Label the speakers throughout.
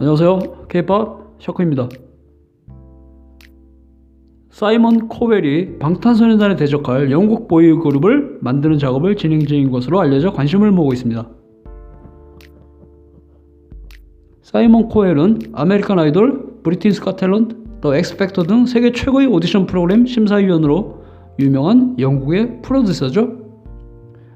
Speaker 1: 안녕하세요. K-pop 샤크입니다. 사이먼 코웰이 방탄소년단에 대적할 영국 보이 그룹을 만드는 작업을 진행 중인 것으로 알려져 관심을 모으고 있습니다. 사이먼 코웰은 아메리칸 아이돌, 브리티스 카텔런트, 더 엑스팩터 등 세계 최고의 오디션 프로그램 심사위원으로 유명한 영국의 프로듀서죠.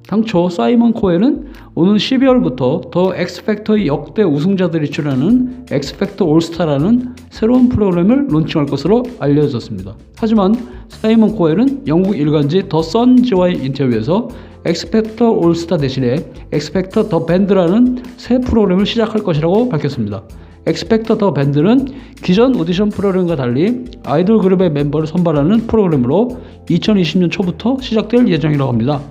Speaker 1: 당초 사이먼 코엘은 오는 12월부터 더 엑스팩터의 역대 우승자들이 출연하는 엑스팩터 올스타라는 새로운 프로그램을 론칭할 것으로 알려졌습니다. 하지만 사이먼 코엘은 영국 일간지 더 선지와의 인터뷰에서 엑스팩터 올스타 대신에 엑스팩터 더 밴드라는 새 프로그램을 시작할 것이라고 밝혔습니다. 엑스팩터 더 밴드는 기존 오디션 프로그램과 달리 아이돌 그룹의 멤버를 선발하는 프로그램으로 2020년 초부터 시작될 예정이라고 합니다.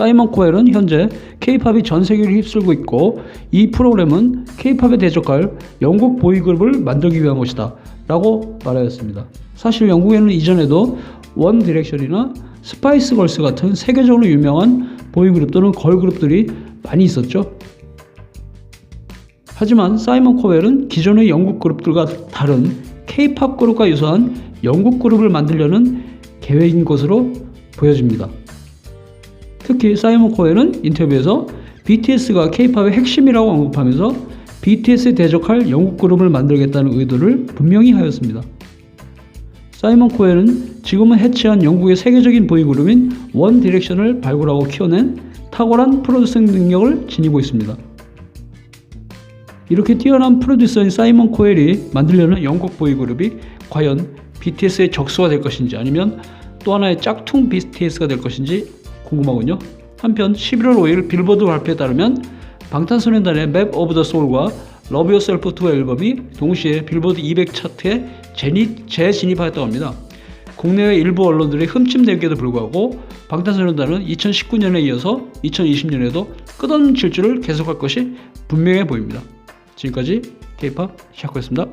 Speaker 1: 사이먼 코엘은 현재 K-팝이 전 세계를 휩쓸고 있고 이 프로그램은 K-팝에 대적할 영국 보이그룹을 만들기 위한 것이다 라고 말하였습니다. 사실 영국에는 이전에도 원 디렉션이나 스파이스 걸스 같은 세계적으로 유명한 보이그룹 또는 걸그룹들이 많이 있었죠. 하지만 사이먼 코웰은 기존의 영국 그룹들과 다른 K-팝 그룹과 유사한 영국 그룹을 만들려는 계획인 것으로 보여집니다. 특히 사이먼 코웰은 인터뷰에서 BTS가 K-팝의 핵심이라고 언급하면서 BTS에 대적할 영국 그룹을 만들겠다는 의도를 분명히 하였습니다. 사이먼 코웰은 지금은 해체한 영국의 세계적인 보이그룹인 원 디렉션을 발굴하고 키워낸 탁월한 프로듀싱 능력을 지니고 있습니다. 이렇게 뛰어난 프로듀서인 사이먼 코엘이 만들려는 영국 보이그룹이 과연 BTS의 적수가 될 것인지 아니면 또 하나의 짝퉁 BTS가 될 것인지 궁금하군요. 한편 11월 5일 빌보드 발표에 따르면 방탄소년단의 맵 오브 더 소울과 러브 요셀프 2 앨범이 동시에 빌보드 200 차트에 재니, 재진입하였다고 합니다. 국내외 일부 언론들의 흠집내기에도 불구하고 방탄소년단은 2019년에 이어서 2020년에도 끝없는 질주를 계속할 것이 분명해 보입니다. 지금까지 K-팝 샤코였습니다.